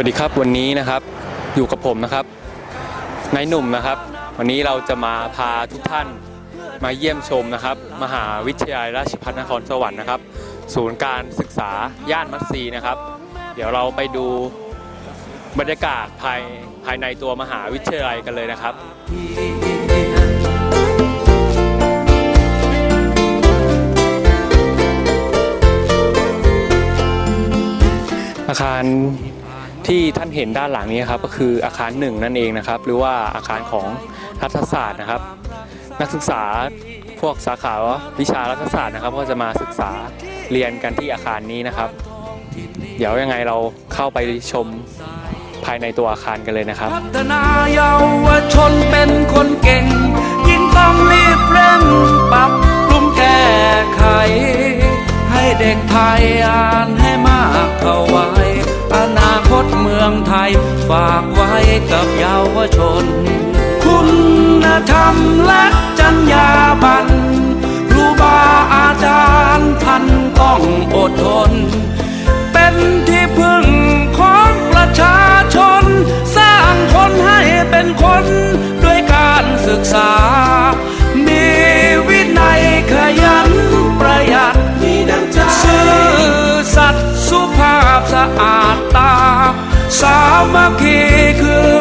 วัสดีครับวันนี้นะครับอยู่กับผมนะครับนายหนุ่มนะครับ วันนี้เราจะมาพาทุกท่านมาเยี่ยมชมนะครับ มหาวิทยาลัยราชภัฏนครสวรรค์นะครับ ศูนย์การศึกษาย่านมัตซีนะครับ เดี๋ยวเราไปดูบรรยากาศภายภายในตัวมหาวิทยาลัยกันเลยนะครับอาคาร ที่ท่านเห็นด้านหลังนี้ครับก็คืออาคารหนึ่งนั่นเองนะครับ หรือว่าอาคารของรัฐศาสตร์นะครับ นักศึกษาพวกสาขาวิชารัฐศาสตร์นะครับ ก็จะมาศึกษาเรียนกันที่อาคารนี้นะครับ เดี๋ยวยังไงเราเข้าไปชมภายในตัวอาคารกันเลยนะครับพัฒนาเยาวชนเป็นคนเก่ง ยิ่งต้องรีบเร่งปรับปรุงแก้ไข ให้เด็กไทยอ่านให้มากเข้าไว้ คตเมืองไทย ฝากไว้กับเยาวชน คุณธรรมและจรรยาบรรณครูบาอาจารย์ท่านต้องอดทนเป็น สามัคคีคือ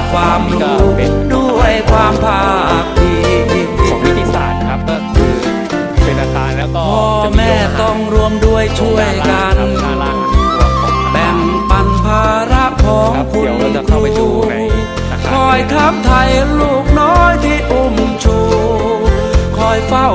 ธิ์ประสาทความรู้ด้วยความภาคเพียรของนิติศาสตร์ครับก็คือเป็นอาคารแล้วก็พ่อแม่ต้องรวมด้วยช่วยกันแบ่งปันภาระของคุณเดี๋ยวเราจะเข้าไปดูในอาคอยทับไทยลูกน้อยที่อุ้มชู คอยเฝ้า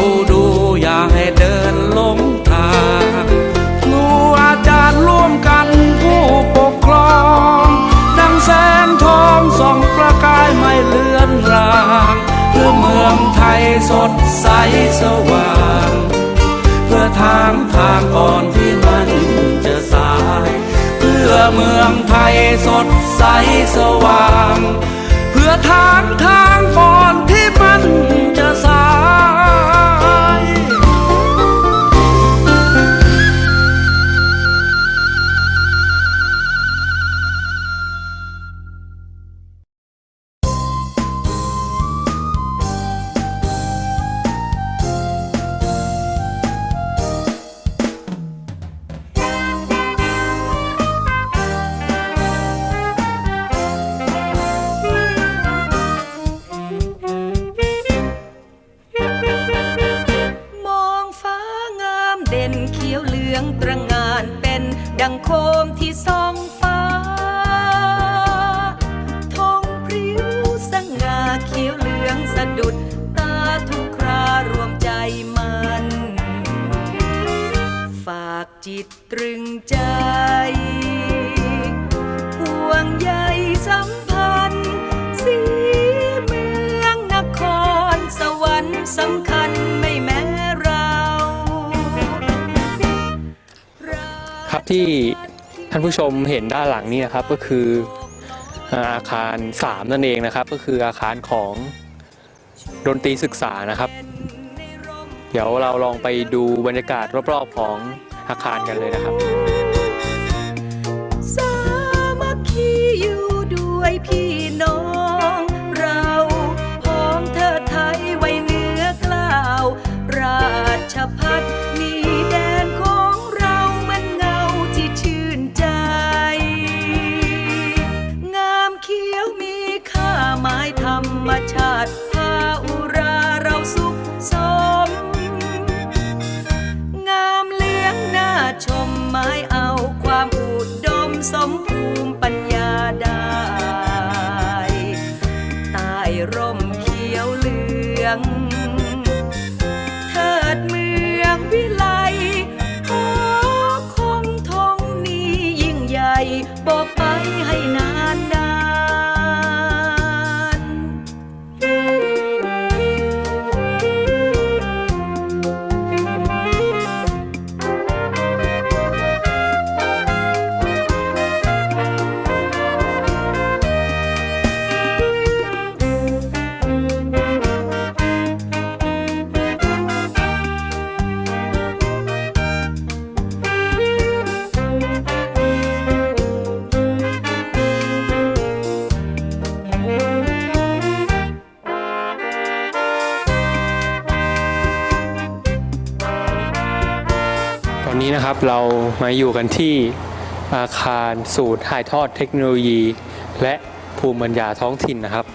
สดใสสว่าง เพื่อทางทางก่อนที่มันจะสาย เพื่อเมืองไทยสดใสสว่าง เพื่อทางทางก่อนที่มัน เด่นเขียวเหลืองตระงานเป็นดังโคมที่ส่องฟ้าทองพริ้วสง่าเขียวเหลืองสะดุดตาทุกครารวมใจมัน ฝากจิตตรึงใจห่วงใยสัมพันธ์สีเมืองนครสวรรค์สำคัญ ที่ท่านผู้ชมเห็นด้านหลังนี้นะครับก็คืออาคาร 3 นั่นเองนะครับ ก็คืออาคารของดนตรีศึกษานะครับ เดี๋ยวเราลองไปดูบรรยากาศรอบๆของอาคารกันเลยนะครับ สามัคคีอยู่ด้วยพี่ ร่มเขียวเหลือง เถิดเมืองวิไลขอคงทงนี้ยิ่งใหญ่บอกไปให้ เรามาอยู่กันที่อาคารศูนย์ถ่ายทอดเทคโนโลยี และภูมิปัญญาท้องถิ่นนะครับ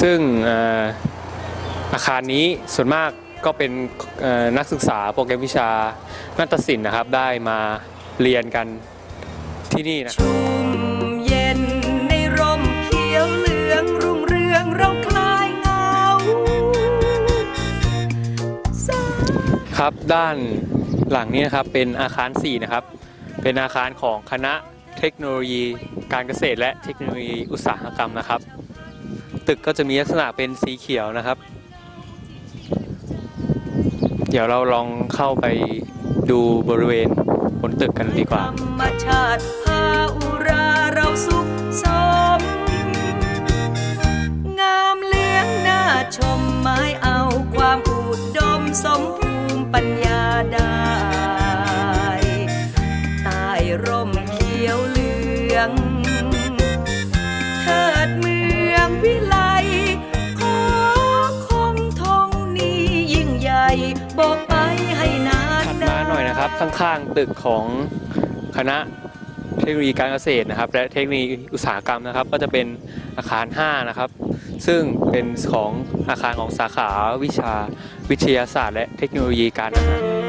ซึ่งเอ่ออาคารนี้ส่วนมากก็เป็นเอ่อนักศึกษาโปรแกรมวิชานาฏศิลป์นะครับ ได้มาเรียนกันที่นี่นะชุ่มเย็นในร่มเขียวเหลืองรุ่งเรืองเราคลายเหงาครับด้าน หลังนี้นะครับเป็นอาคาร 4 นะครับ เป็นอาคารของคณะเทคโนโลยี การเกษตร และเทคโนโลยีอุตสาหกรรมนะครับ ตึกก็จะมีลักษณะเป็นสีเขียวนะครับ เดี๋ยวเราลองเข้าไปดูบริเวณบนตึกกันดีกว่าธรรมชาติาอุราเรา ข้างๆตึกของคณะเทคโนโลยีการเกษตรนะครับ และเทคโนโลยีอุตสาหกรรมนะครับ ก็จะเป็นอาคาร 5 นะครับ ซึ่งเป็นของอาคารของสาขาวิชาวิทยาศาสตร์ และเทคโนโลยีการอาหาร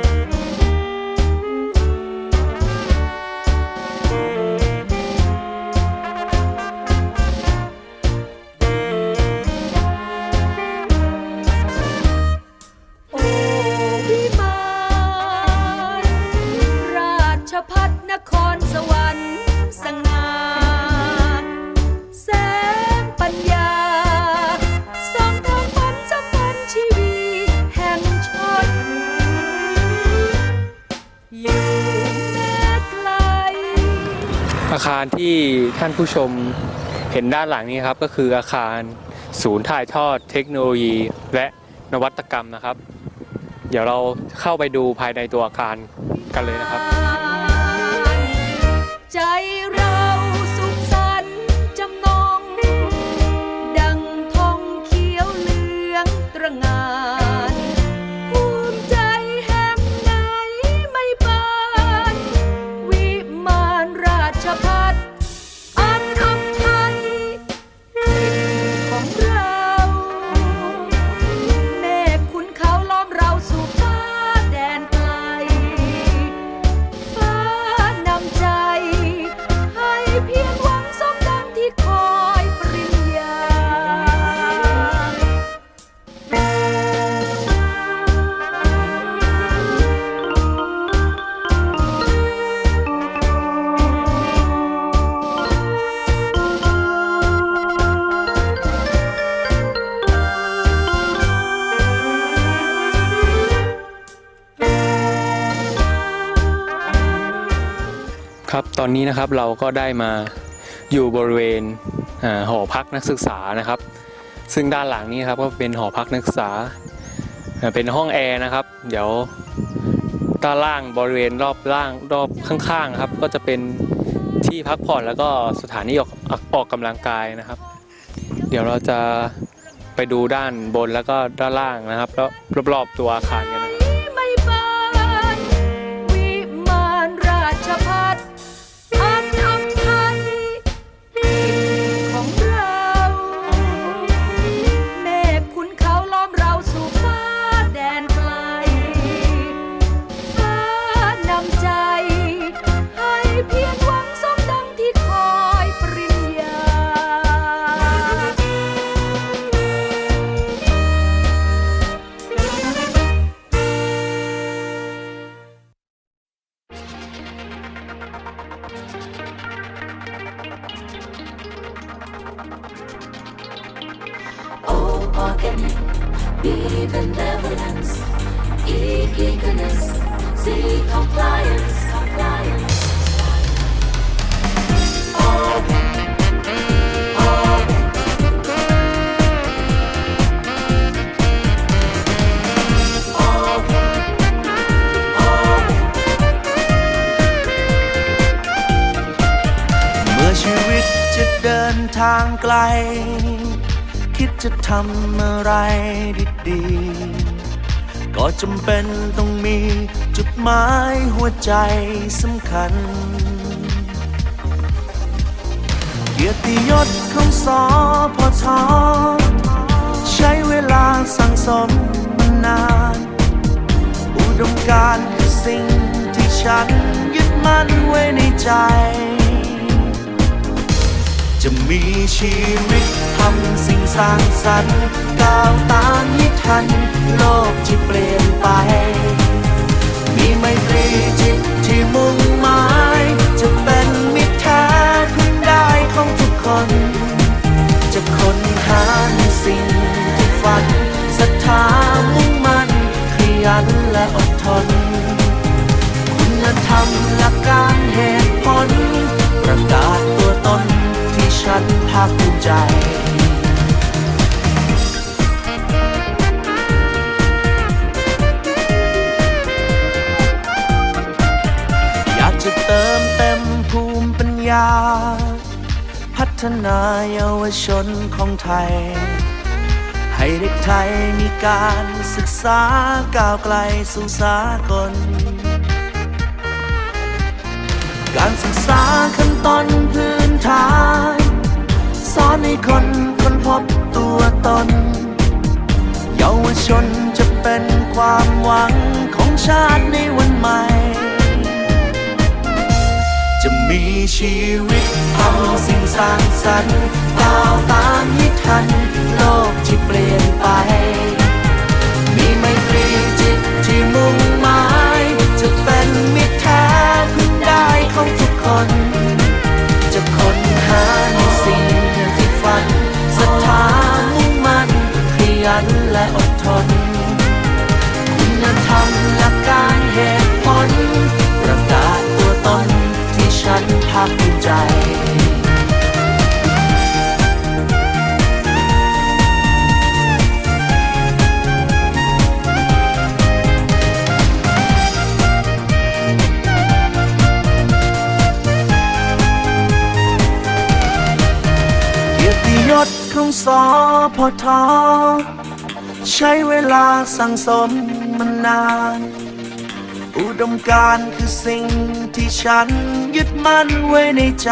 อาคารที่ท่านผู้ชมเห็นด้านหลังนี้ครับก็คืออาคารศูนย์ถ่ายทอดเทคโนโลยี และนวัตกรรมนะครับ เดี๋ยวเราเข้าไปดูภายในตัวอาคารกันเลยนะครับ ใจ อนนี้นะครับเราก็ได้มาอยู่บริเวณอหอพักนักศึกษานะครับ ซึ่งด้านหลังนี้ครับก็เป็นหอพักนักศึกษาอ่าเป็นห้องแอร์นะครับ เดี๋ยวด้านล่างบริเวณรอบล่างรอบข้างๆครับ ก็จะเป็นที่พักผ่อนแล้วก็สถานที่ออกออกกำลังกายนะครับ เดี๋ยวเราจะไปดูด้านบนแล้วก็ด้านล่างนะครับ แล้วรอบๆตัวอาคารกัน benevolence, E eagerness, C compliance, compliance. Open, open, เมื่อชีวิตจะเดินทางไกล คิดจะทำอะไรดีๆ ก็จำเป็นต้องมีจุดหมายหัวใจสำคัญ เกียรติยศของสอพอทอใช้เวลาสั่งสมมานาน อุดมการณ์คือสิ่งที่ฉันยึดมั่นไว้ในใจ จะมีชีวิตทำสิ่งสร้างสรรค์ก้าวตามให้ทัน โลกที่เปลี่ยนไป มีไมตรีจิตที่มุ่งหมาย จะเป็นมิตรแท้พึ่งได้ของทุกคน จะค้นหาในสิ่งที่ฝันศรัทธามุ่งมั่นขยันและอดทน คุณธรรมหลักการเหตุผลประกาศ ฉันภาคภูมิใจอยากจะเติมเต็มภูมิปัญญา พัฒนาเยาวชนของไทย ให้เด็กไทยมีการศึกษาก้าวไกลสู่สากล การศึกษาขั้นต้นพื้นฐาน ให้คนคนพบตัวตน เยาวชนจะเป็นความหวังของชาติในวันใหม่ จะมีชีวิตทำสิ่งสร้างสรรค์ก้าวตามให้ทัน โลกที่เปลี่ยนไป ใจเกียรติยศของสอพอทอใช้เวลาสั่งสมมานาน อุดมการคือสิ่งที่ฉันยึดมั่นไว้ในใจ